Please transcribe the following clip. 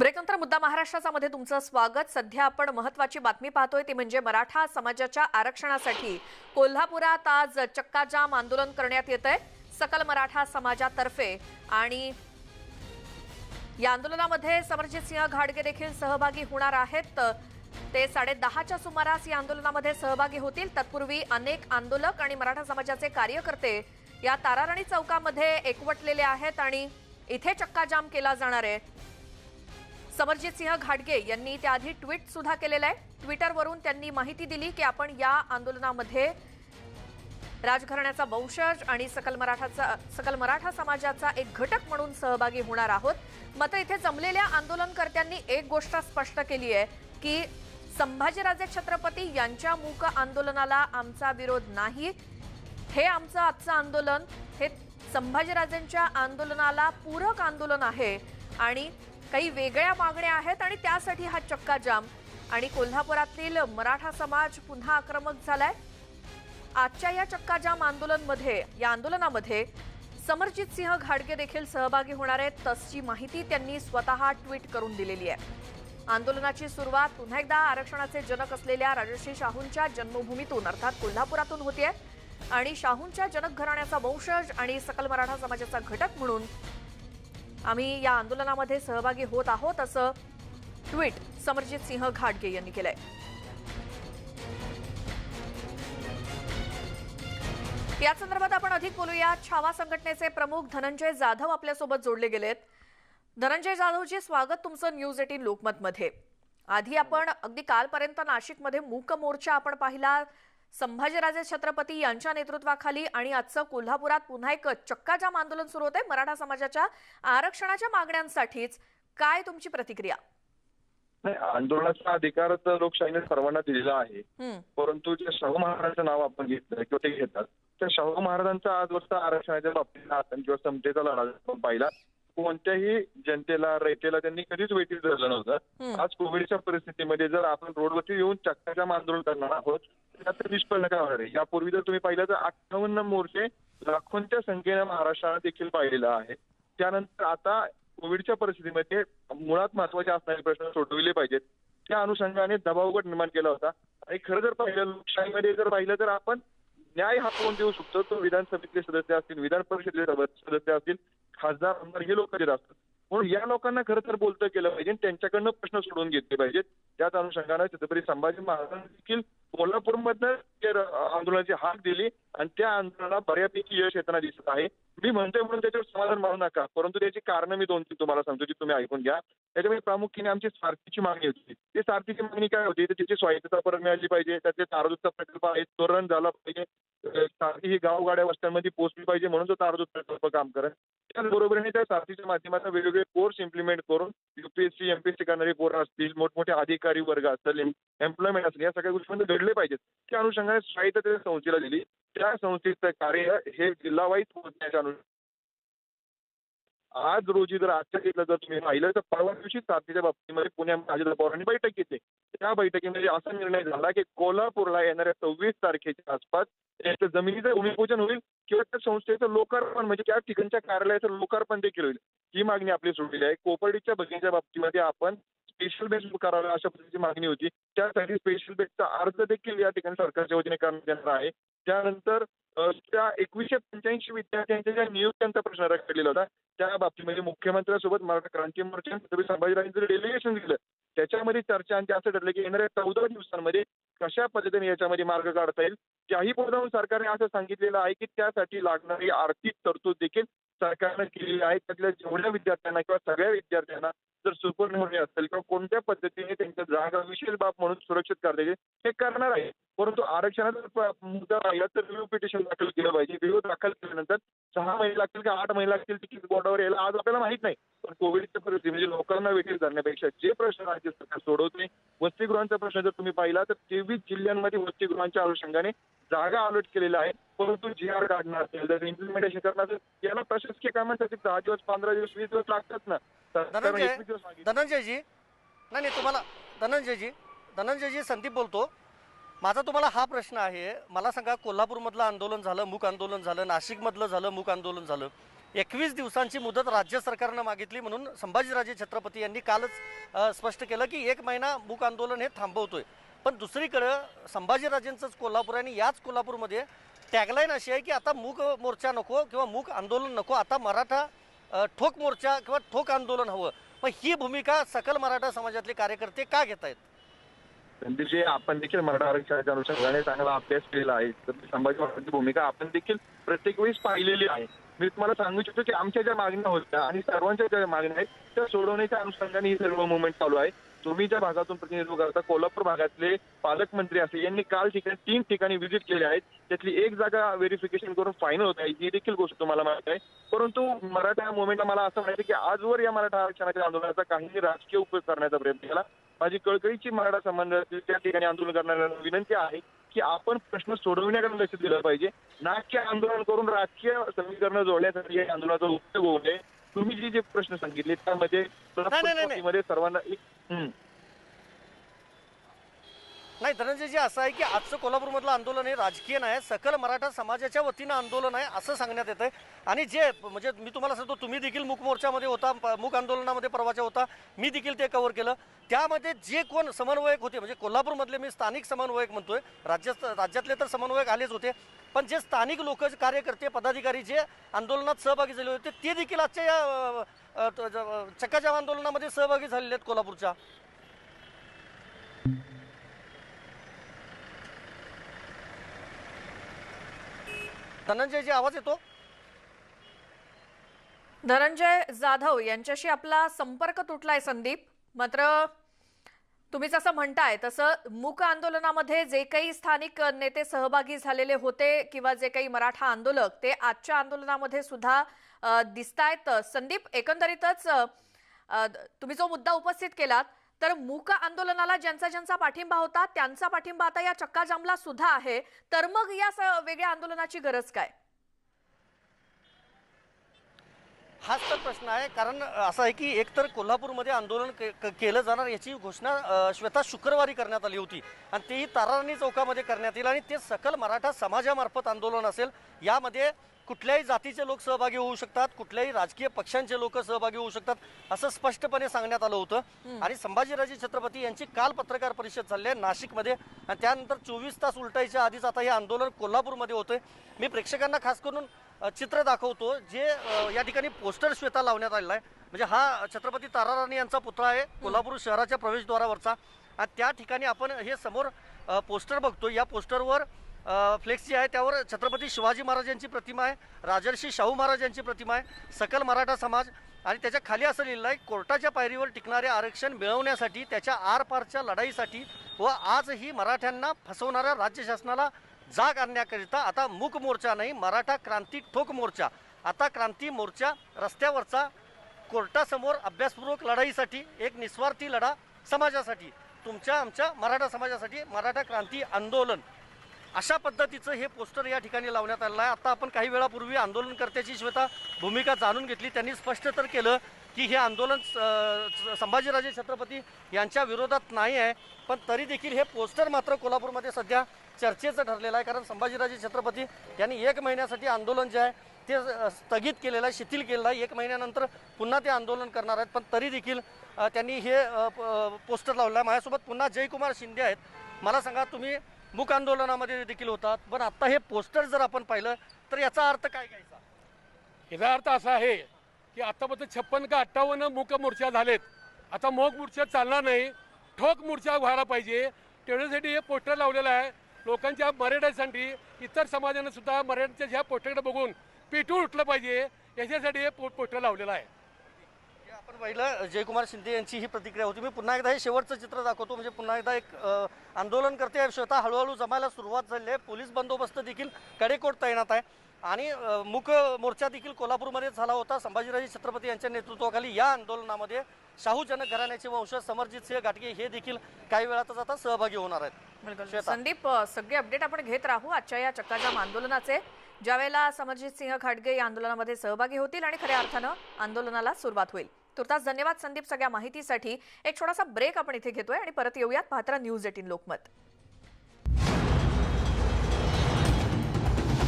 ब्रेकनंतर मुद्दा महाराष्ट्राचा मध्ये तुमचं स्वागत. सध्या आपण महत्वाची बातमी पाहतोय ती म्हणजे मराठा समाजाच्या आरक्षणासाठी कोल्हापुरात आज चक्काजाम आंदोलन करण्यात येत आहे सकल मराठा समाजातर्फे आणि या आंदोलनामध्ये समरजित सिंह घाडगे देखील सहभागी होणार आहेत. ते साडे दहाच्या सुमारास या आंदोलनामध्ये सहभागी होतील. तत्पूर्वी अनेक आंदोलक आणि मराठा समाजाचे कार्यकर्ते या ताराराणी चौकामध्ये एकवटलेले आहेत आणि इथे चक्काजाम केला जाणार आहे. समरजित सिंह घाटगे यांनी त्याआधी ट्विट सुद्धा केलेलं आहे. ट्विटरवरून त्यांनी माहिती दिली की आपण या आंदोलनामध्ये राजघराण्याचा वंशज आणि सकल मराठाचा सकल मराठा समाजाचा एक घटक म्हणून सहभागी होणार आहोत. मात्र इथे जमलेल्या आंदोलनकर्त्यांनी एक गोष्ट स्पष्ट केली आहे की संभाजीराजे छत्रपती यांच्या मूक आंदोलनाला आमचा विरोध नाही. हे आमचं आजचं आंदोलन हे संभाजीराजेंच्या आंदोलनाला पूरक आंदोलन आहे आणि काही वेगळ्या मागण्या आहेत आणि त्यासाठी हा चक्काजाम आणि कोल्हापुरातील मराठा समाज पुन्हा आक्रमक झालाय. आजच्या या चक्काजाम आंदोलनमध्ये या आंदोलनामध्ये समरजित सिंह घाडगे देखील सहभागी होणार आहेत. तसची माहिती त्यांनी स्वतः ट्विट करून दिलेली आहे. आंदोलनाची सुरुवात पुन्हा एकदा आरक्षणाचे जनक असलेल्या राजश्री शाहूंच्या जन्मभूमीतून अर्थात कोल्हापुरातून होतीये. आणि शाहूंच्या जनक घराण्याचा वंशज आणि सकल मराठा समाजाचा घटक म्हणून आम्ही या आंदोलनामध्ये सहभागी होत आहोत असं ट्विट समरजित सिंह घाटगे यांनी केलंय. या संदर्भात आपण अधिक बोलूया. छावा संघटनेचे प्रमुख धनंजय जाधव आपल्यासोबत जोडले गेलेत. धनंजय जाधवजी स्वागत तुमचं न्यूज एटीन लोकमतमध्ये. आधी आपण अगदी कालपर्यंत नाशिकमध्ये मूक मोर्चा आपण पाहिला. संभाजीराजे छत्रपती यांच्या नेतृत्वाखाली आणि आजचं कोल्हापुरात पुन्हा एक चक्काजाम आंदोलन सुरू होतंय. मराठा समाजाच्या आरक्षणाच्या मागण्यांसाठीच काय तुमची प्रतिक्रिया? नाही आंदोलनाचा अधिकार तर लोकशाहीने सर्वांना दिलेला आहे. परंतु जे शाहू महाराजांचं नाव आपण घेतलं किंवा ते घेतात त्या शाहू महाराजांचा आजवरचा आरक्षणाच्या बाबतीत किंवा समतेचा लढा आपण पाहिला कोणत्याही जनतेला रयतेला त्यांनी कधीच वेटीत धरलं नव्हतं. आज कोविडच्या परिस्थितीमध्ये जर आपण रोडवरती येऊन चक्काजाम आंदोलन करणार आहोत त्यात निष्पन्न काय होणार आहे. यापूर्वी जर तुम्ही पाहिलं तर अठ्ठावन्न मोर्चे लाखोंच्या संख्येनं महाराष्ट्रानं देखील पाहिलेलं आहे. त्यानंतर आता कोविडच्या परिस्थितीमध्ये मुळात महत्त्वाचे असणारे प्रश्न सोडविले पाहिजेत. त्या अनुषंगाने दबावगट निर्माण केला होता. आणि खरं जर पाहिलं लोकशाहीमध्ये जर पाहिलं तर आपण न्याय हा कोण देऊ शकतो. तो विधानसभेतले सदस्य असतील विधान परिषदेचे सदस्य असतील खासदार आमदार हे लोक देत असतात. म्हणून या लोकांना खरं तर बोलतं केलं पाहिजे. त्यांच्याकडनं प्रश्न सोडून घेतले पाहिजेत. त्याच अनुषंगाने छत्रपती संभाजी महाराजांनी देखील कोल्हापूरमधनं आंदोलनाची हाक दिली आणि त्या आंदोलनाला बऱ्यापैकी यश येताना दिसत आहे. मी म्हणतोय म्हणून त्याच्यावर समाधान मानू नका. परंतु त्याची कारणं मी दोन तीन तुम्हाला सांगतो जी तुम्ही ऐकून घ्या. त्याच्यामध्ये प्रामुख्याने आमची सारथीची मागणी होती. ती सारथीची मागणी काय होती? तर तिची स्वायत्तता परत मिळाली पाहिजे. त्याचे तारदूतचा प्रकल्प आहे तो रन झाला पाहिजे. सारथी ही गावगाड्या वस्त्यांमध्ये पोहोचली पाहिजे म्हणून तो तारदूत प्रकल्प काम करेल त्याचबरोबरीने त्या सारथीच्या माध्यमातून वेगवेगळे कोर्स इम्प्लिमेंट करून युपीएससी एमपीएससी करणारे पोरं असतील मोठमोठे अधिकारी वर्ग असतील एम्प्लॉयमेंट असतील या सगळ्या गोष्टी घडले पाहिजेत. त्या अनुषंगाने स्वायत्तता संस्थेला दिली. त्या संस्थेचं कार्य हे जिल्हावाईज पोहोचण्याच्या अनुषंगाने. आज रोजी जर आजच्या घेतलं जर तुम्ही पाहिलं तर परवा दिवशी साथीच्या बाबतीमध्ये पुण्यामध्ये अजित पवारांनी बैठक घेतली. त्या बैठकीमध्ये असा निर्णय झाला की कोल्हापूरला येणाऱ्या सव्वीस तारखेच्या आसपास याचं जमिनीचं भूमिपूजन होईल किंवा त्या संस्थेचं लोकार्पण म्हणजे त्या ठिकाणच्या कार्यालयाचं लोकार्पण देखील होईल. ही मागणी आपली सोडलेली आहे. कोपर्डीच्या बगीच्या बाबतीमध्ये आपण स्पेशल बेंच करावे अशा पद्धतीची मागणी होती. त्यासाठी स्पेशल बेंचचा अर्ज देखील या ठिकाणी सरकारच्या वतीने करण्यात येणार आहे. त्यानंतर त्या एकवीसशे पंच्याऐंशी विद्यार्थ्यांच्या ज्या नियुक्त्यांचा प्रश्न रखडलेला होता त्या बाबतीमध्ये मुख्यमंत्र्यांसोबत मराठा क्रांती मोर्चा छत्रपती संभाजीराजेंचं डेलिगेशन दिलं त्याच्यामध्ये चर्चा आणि असं ठरलं की येणाऱ्या चौदा दिवसांमध्ये कशा पद्धतीने याच्यामध्ये मार्ग काढता येईल? त्याही पुढे सरकारने असं सांगितलेलं आहे की त्यासाठी लागणारी आर्थिक तरतूद देखील सरकारनं केलेली आहे. त्यातल्या जेवढ्या विद्यार्थ्यांना किंवा सगळ्या विद्यार्थ्यांना जर सुपर असेल किंवा कोणत्या पद्धतीने त्यांच्या जागा विशेष बाब म्हणून सुरक्षित करता येईल हे करणार आहे. परंतु आरक्षणाचा मुद्दा राहिला तर रिव्ह्यू पिटिशन दाखल केलं पाहिजे. रिव्ह्यू दाखल केल्यानंतर सहा महिने लागतील का आठ महिने लागतील तिकीट बोर्डावर यायला आज आपल्याला माहीत नाही. पण कोविडच्या परिस्थिती म्हणजे लोकांना वेगळी धरण्यापेक्षा जे प्रश्न राज्य सरकार सोडवते वसतिगृहांचा प्रश्न जर तुम्ही पाहिला तर तेवीस जिल्ह्यांमध्ये वसतिगृहांच्या अनुषंगाने जागा अलॉट केलेल्या आहेत. परंतु जी आर काढणं असेल जर इम्प्लिमेंटेशन करणं असेल याला प्रशासकीय कामांसाठी दहा दिवस पंधरा दिवस वीस दिवस लागतात ना. धनंजय. धनंजयजी नाही नाही तुम्हाला धनंजयजी धनंजयजी संदीप बोलतो. माझा तुम्हाला हा प्रश्न आहे. मला सांगा कोल्हापूरमधलं आंदोलन झालं मूक आंदोलन झालं नाशिकमधलं झालं मूक आंदोलन झालं. एकवीस दिवसांची मुदत राज्य सरकारनं मागितली म्हणून संभाजीराजे छत्रपती यांनी कालच स्पष्ट केलं की एक महिना मूक आंदोलन हे थांबवतोय. पण दुसरीकडं संभाजीराजेंचंच कोल्हापूर आणि याच कोल्हापूरमध्ये टॅगलाईन अशी आहे की आता मूक मोर्चा नको किंवा मूक आंदोलन नको आता मराठा ठोक मोर्चा किंवा ठोक आंदोलन हवं. मग ही भूमिका सकल मराठा समाजातले कार्यकर्ते का घेत आहेत? संदीपजी आपण देखील मराठा आरक्षणाच्या अनुषंगाने चांगला अभ्यास केलेला आहे. तर संभाजी महाराजांची भूमिका आपण देखील प्रत्येक वेळेस पाहिलेली आहे. मी तुम्हाला सांगू इच्छितो की आमच्या ज्या मागण्या होत्या आणि सर्वांच्या ज्या मागण्या आहेत त्या सोडवण्याच्या अनुषंगाने ही सर्व मुवमेंट चालू आहे. तुम्ही ज्या भागातून प्रतिनिधित्व करता कोल्हापूर भागातले पालकमंत्री असे यांनी काल ठिकाणी तीन ठिकाणी व्हिजिट केले आहेत. त्यातली एक जागा व्हेरिफिकेशन करून फायनल होत आहे. ही देखील गोष्ट तुम्हाला माहीत आहे. परंतु मराठा मुवमेंटला मला असं म्हणायचं की आजवर या मराठा आरक्षणाच्या आंदोलनाचा काहींनी राजकीय उपयोग करण्याचा प्रयत्न केला. माझी कळकळीची मराठा संबंधातील त्या ठिकाणी आंदोलन करणाऱ्यांना विनंती आहे की आपण प्रश्न सोडविण्याकडे लक्ष दिलं पाहिजे. नाट्य आंदोलन करून राजकीय समीकरण जोडण्यासाठी या आंदोलनाचा उपयोग होऊ नये. तुम्ही जे जे प्रश्न सांगितले त्यामध्ये सर्वांना एक 嗯。नाही धनंजयजी असं आहे की आजचं कोल्हापूरमधलं आंदोलन हे राजकीय नाही सकल मराठा समाजाच्या वतीनं आंदोलन आहे असं सांगण्यात येतं आणि जे म्हणजे मी तुम्हाला सांगतो तुम्ही देखील मूक मोर्चामध्ये होता मूक आंदोलनामध्ये परवाच्या होता मी देखील ते कव्हर केलं. त्यामध्ये जे कोण समन्वयक होते म्हणजे कोल्हापूरमधले मी स्थानिक समन्वयक म्हणतोय राज्य राज्यातले तर समन्वयक आलेच होते पण जे स्थानिक लोक कार्यकर्ते पदाधिकारी जे आंदोलनात सहभागी झाले होते ते देखील आजच्या या चक्काच्या चक्काजाम आंदोलनामध्ये सहभागी झालेले आहेत कोल्हापूरच्या. धनंजयजी आवाज येतो? धनंजय जाधव यांच्याशी आपला संपर्क तुटलाय संदीप. मात्र तुम्ही जसं म्हणताय तसं मूक आंदोलनामध्ये जे काही स्थानिक नेते सहभागी झालेले होते किंवा जे काही मराठा आंदोलक ते आजच्या आंदोलनामध्ये सुद्धा दिसतायत. संदीप एकंदरीतच तुम्ही जो मुद्दा उपस्थित केलात तर मूक आंदोलनाला ज्यांचा ज्यांचा पाठिंबा होता त्यांचा पाठिंबा आता या चक्काजामला सुद्धा आहे. तर मग या वेगळ्या आंदोलनाची गरज काय? हाच तर प्रश्न आहे. कारण असं आहे की एकतर कोल्हापूरमध्ये आंदोलन केलं जाणार याची घोषणा श्वेता शुक्रवारी करण्यात आली होती. आणि तेही ताराराणी चौकामध्ये करण्यात येईल. आणि ते सकल मराठा समाजामार्फत आंदोलन असेल यामध्ये कुठल्याही जातीचे लोक सहभागी होऊ शकतात कुठल्याही राजकीय पक्षांचे लोक सहभागी होऊ शकतात असं स्पष्टपणे सांगण्यात आलं होतं. आणि संभाजीराजे छत्रपती यांची काल पत्रकार परिषद झाली आहे नाशिकमध्ये. आणि त्यानंतर चोवीस तास उलटायच्या आधीच आता हे आंदोलन कोल्हापूरमध्ये होतंय. मी प्रेक्षकांना खास करून चित्र दाखवतो जे या ठिकाणी पोस्टर श्वेता लावण्यात आलेला आहे. म्हणजे हा छत्रपती ताराराणी यांचा पुतळा आहे कोल्हापूर शहराच्या प्रवेशद्वारावरचा. आणि त्या ठिकाणी आपण हे समोर पोस्टर बघतो या पोस्टरवर फ्लेक्स जी आहे त्यावर छत्रपती शिवाजी महाराजांची प्रतिमा आहे राजर्षी शाहू महाराजांची प्रतिमा आहे सकल मराठा समाज आणि त्याच्याखाली असं लिहिलं आहे कोर्टाच्या पायरीवर टिकणारे आरक्षण मिळवण्यासाठी त्याच्या आरपारच्या लढाईसाठी व आजही मराठ्यांना फसवणाऱ्या राज्य शासनाला जाग आणण्याकरिता आता मूक मोर्चा नाही मराठा क्रांती ठोक मोर्चा. आता क्रांती मोर्चा रस्त्यावरचा कोर्टासमोर अभ्यासपूर्वक लढाईसाठी एक निस्वार्थी लढा समाजासाठी तुमच्या आमच्या मराठा समाजासाठी मराठा क्रांती आंदोलन. अशा पद्धतीचं हे पोस्टर या ठिकाणी लावण्यात आलेलं आहे. आता आपण काही वेळापूर्वी आंदोलनकर्त्याची श्वेता भूमिका जाणून घेतली. त्यांनी स्पष्ट तर केलं की हे आंदोलन संभाजीराजे छत्रपती यांच्या विरोधात नाही आहे पण तरी देखील हे पोस्टर मात्र कोल्हापूरमध्ये सध्या चर्चेचं ठरलेलं आहे. कारण संभाजीराजे छत्रपती यांनी एक महिन्यासाठी आंदोलन जे आहे ते स्थगित केलेलं आहे शिथिल केलेलं आहे. एक महिन्यानंतर पुन्हा ते आंदोलन करणार आहेत. पण तरी देखील त्यांनी हे पोस्टर लावलं आहे. माझ्यासोबत पुन्हा जयकुमार शिंदे आहेत. मला सांगा तुम्ही मूक आंदोलनामध्ये देखील होतात. पण आता हे पोस्टर जर आपण पाहिलं तर याचा अर्थ काय घ्यायचा? याचा अर्थ असा आहे की आतापर्यंत छप्पन का अठ्ठावन्न मूक मोर्चा झालेत. आता मोक मोर्चा चालणार नाही. ठोक मोर्चा व्हायला पाहिजे. तेवढ्यासाठी हे पोस्टर लावलेलं आहे. लोकांच्या मर्यादेसाठी इतर समाजानं सुद्धा मर्यादेच्या ह्या पोस्टरकडे बघून पेटून उठलं पाहिजे याच्यासाठी हे पो पोस्टर लावलेलं आहे. आपण पाहिलं जयकुमार शिंदे यांची ही प्रतिक्रिया होती. मी पुन्हा एकदा हे शेवटचं चित्र दाखवतो. म्हणजे पुन्हा एकदा एक आंदोलन करते स्वतः हळूहळू जमायला सुरुवात झाली आहे पोलीस बंदोबस्त देखील कडेकोट तैनात आहे. आणि मूक मोर्चा देखील कोल्हापूरमध्ये झाला होता. संभाजीराजे छत्रपती यांच्या नेतृत्वाखाली या आंदोलनामध्ये शाहू जनक घराण्याचे वंशज समरजित सिंह घाटगे हे देखील काही वेळातच आता सहभागी होणार आहेत. संदीप सगळे अपडेट आपण घेत राहू आजच्या या चक्काजाम आंदोलनाचे. ज्यावेळेला समरजित सिंह खाडगे या आंदोलनामध्ये सहभागी होतील आणि खऱ्या अर्थानं आंदोलनाला सुरुवात होईल. तुर्तास धन्यवाद संदीप सगळ्या माहितीसाठी. एक छोटासा ब्रेक आपण इथे घेतोय आणि परत येऊयात पाहत्रा न्यूज एटीन लोकमत.